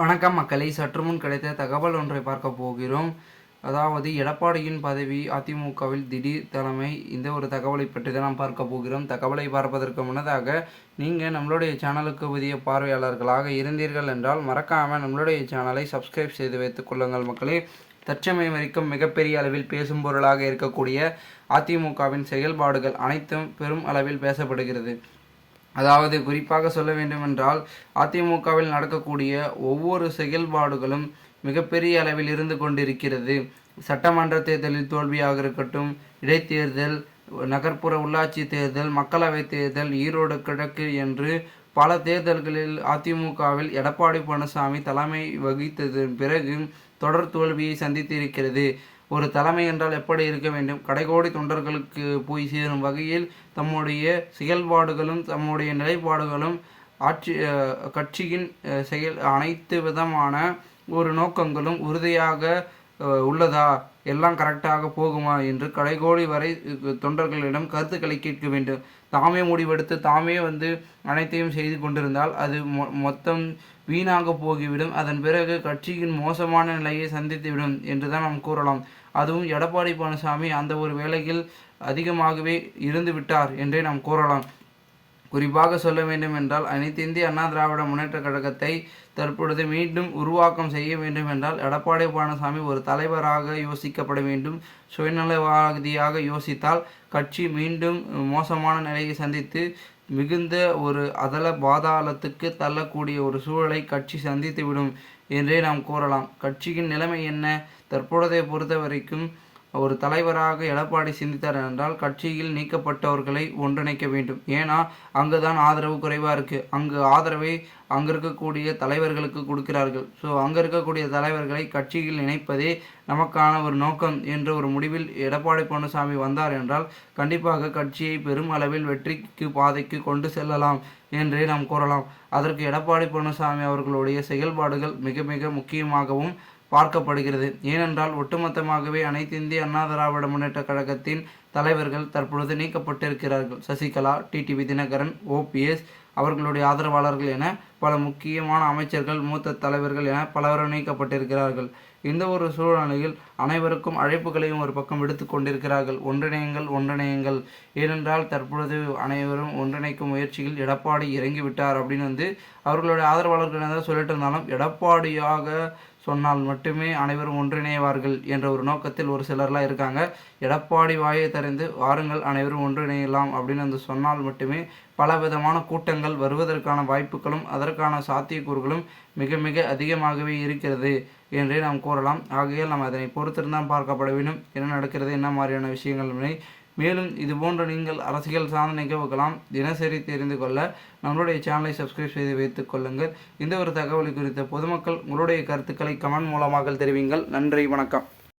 வணக்கம் மக்களை. சற்று முன் கிடைத்த தகவல் ஒன்றை பார்க்க போகிறோம். அதாவது எடப்பாடியின் பதவி அதிமுகவில் திடீர் தலைமை. இந்த ஒரு தகவலை பற்றி தான் நாம் பார்க்க போகிறோம். தகவலை பார்ப்பதற்கு முன்னதாக நீங்கள் நம்மளுடைய சேனலுக்கு புதிய பார்வையாளர்களாக இருந்தீர்கள் என்றால் மறக்காமல் நம்மளுடைய சேனலை சப்ஸ்கிரைப் செய்து வைத்துக் கொள்ளுங்கள் மக்களே. தற்சமயம் வரைக்கும் மிகப்பெரிய அளவில் பேசும் பொருளாக இருக்கக்கூடிய அதிமுகவின் செயல்பாடுகள் அனைத்தும் பெரும் அளவில் பேசப்படுகிறது. அதாவது குறிப்பாக சொல்ல வேண்டுமென்றால் அதிமுகவில் நடக்கக்கூடிய ஒவ்வொரு செயல்பாடுகளும் மிகப்பெரிய அளவில் இருந்து கொண்டிருக்கிறது. சட்டமன்ற தேர்தலில் தோல்வியாக இருக்கட்டும் இடைத்தேர்தல் நகர்ப்புற உள்ளாட்சி தேர்தல் மக்களவைத் தேர்தல் ஈரோடு கிழக்கு என்று பல தேர்தல்களில் அதிமுகவில் எடப்பாடி பழனிசாமி தலைமை வகித்ததன் பிறகு தொடர் தோல்வியை சந்தித்திருக்கிறது. ஒரு தலைமை என்றால் எப்படி இருக்க வேண்டும்? கடைகோடி தொண்டர்களுக்கு போய் சேரும் வகையில் தம்முடைய செயல்பாடுகளும் தம்முடைய நிலைப்பாடுகளும் ஆட்சி கட்சியின் செயல் அனைத்து விதமான ஒரு நோக்கங்களும் உறுதியாக உள்ளதா? எல்லாம் கரெக்டாக போகுமா? என்று கடைகோடி வரை தொண்டர்களிடம் கருத்துக்களை கேட்க வேண்டும். தாமே முடிவெடுத்து தாமே வந்து அனைத்தையும் செய்து கொண்டிருந்தால் அது மொ மொத்தம் வீணாக போகிவிடும். அதன் பிறகு கட்சியின் மோசமான நிலையை சந்தித்துவிடும் என்று தான் நாம் கூறலாம். அதுவும் எடப்பாடி பழனிசாமி அந்த ஒரு வேளையில் அதிகமாகவே இருந்து விட்டார் என்றே நாம் கூறலாம். குறிப்பாக சொல்ல வேண்டும் என்றால் அனைத்து இந்திய அண்ணா திராவிட முன்னேற்ற கழகத்தை தற்பொழுது மீண்டும் உருவாக்கம் செய்ய வேண்டும் என்றால் எடப்பாடி பழனிசாமி ஒரு தலைவராக யோசிக்கப்பட வேண்டும். சுயநலவாதியாக யோசித்தால் கட்சி மீண்டும் மோசமான நிலையை சந்தித்து மிகுந்த ஒரு அதல பாதாளத்துக்கு தள்ளக்கூடிய ஒரு சூழலை கட்சி சந்தித்துவிடும் என்றே நாம் கூறலாம். கட்சியின் நிலைமை என்ன? தற்பொழுதை பொறுத்த வரைக்கும் ஒரு தலைவராக எடப்பாடி சிந்தித்தார் என்றால் கட்சியில் நீக்கப்பட்டவர்களை ஒன்றிணைக்க வேண்டும். ஏன்னா அங்கே தான் ஆதரவு குறைவாக இருக்குது அங்கு ஆதரவை அங்கே இருக்கக்கூடிய தலைவர்களுக்கு கொடுக்கிறார்கள். ஸோ அங்கே இருக்கக்கூடிய தலைவர்களை கட்சியில் இணைப்பதே நமக்கான ஒரு நோக்கம் என்ற ஒரு முடிவில் எடப்பாடி பழனிசாமி வந்தார் என்றால் கண்டிப்பாக கட்சியை பெரும் அளவில் வெற்றிக்கு பாதைக்கு கொண்டு செல்லலாம் என்றே நாம் கூறலாம். அதற்கு எடப்பாடி பழனிசாமி அவர்களுடைய செயல்பாடுகள் மிக மிக முக்கியமாகவும் பார்க்கப்படுகிறது. ஏனென்றால் ஒட்டுமொத்தமாகவே அனைத்திந்திய அண்ணா திராவிட முன்னேற்ற கழகத்தின் தலைவர்கள் தற்பொழுது நீக்கப்பட்டிருக்கிறார்கள். சசிகலா டிடிவி தினகரன் ஓபிஎஸ் அவர்களுடைய ஆதரவாளர்கள் என பல முக்கியமான அமைச்சர்கள் மூத்த தலைவர்கள் என பலரும் நீக்கப்பட்டிருக்கிறார்கள். இந்த ஒரு சூழ்நிலையில் அனைவருக்கும் அழைப்புகளையும் ஒரு பக்கம் விடுத்து கொண்டிருக்கிறார்கள். ஒன்றிணையுங்கள் ஒன்றிணையுங்கள். ஏனென்றால் தற்பொழுது அனைவரும் ஒன்றிணைக்கும் முயற்சியில் எடப்பாடி இறங்கிவிட்டார் அப்படின்னு வந்து அவர்களுடைய ஆதரவாளர்கள் என்ன சொல்லிட்டு இருந்தாலும் எடப்பாடியாக சொன்னால் மட்டுமே அனைவரும் ஒன்றிணைவார்கள் என்ற ஒரு நோக்கத்தில் ஒரு சிலர்லாம் இருக்காங்க. எடப்பாடி வாயை கருத்தறிந்து வாருங்கள் அனைவரும் ஒன்றிணையலாம் அப்படின்னு வந்து சொன்னால் மட்டுமே பல விதமான கூட்டங்கள் வருவதற்கான வாய்ப்புகளும் அதற்கான சாத்தியக்கூறுகளும் மிக மிக அதிகமாகவே இருக்கிறது என்றே நாம் கூறலாம். ஆகையால் நாம் அதனை பொறுத்திருந்தான் பார்க்கப்பட வேண்டும். என்ன நடக்கிறது என்ன மாதிரியான விஷயங்கள் மேலும் இதுபோன்ற நீங்கள் அரசியல் சார்ந்த நிகழ்வுகளாம் தினசரி தெரிந்து கொள்ள நம்மளுடைய சேனலை சப்ஸ்கிரைப் செய்து வைத்துக் கொள்ளுங்கள். இந்த ஒரு தகவலை குறித்த பொதுமக்கள் உங்களுடைய கருத்துக்களை கமெண்ட் மூலமாக தெரிவிங்கள். நன்றி வணக்கம்.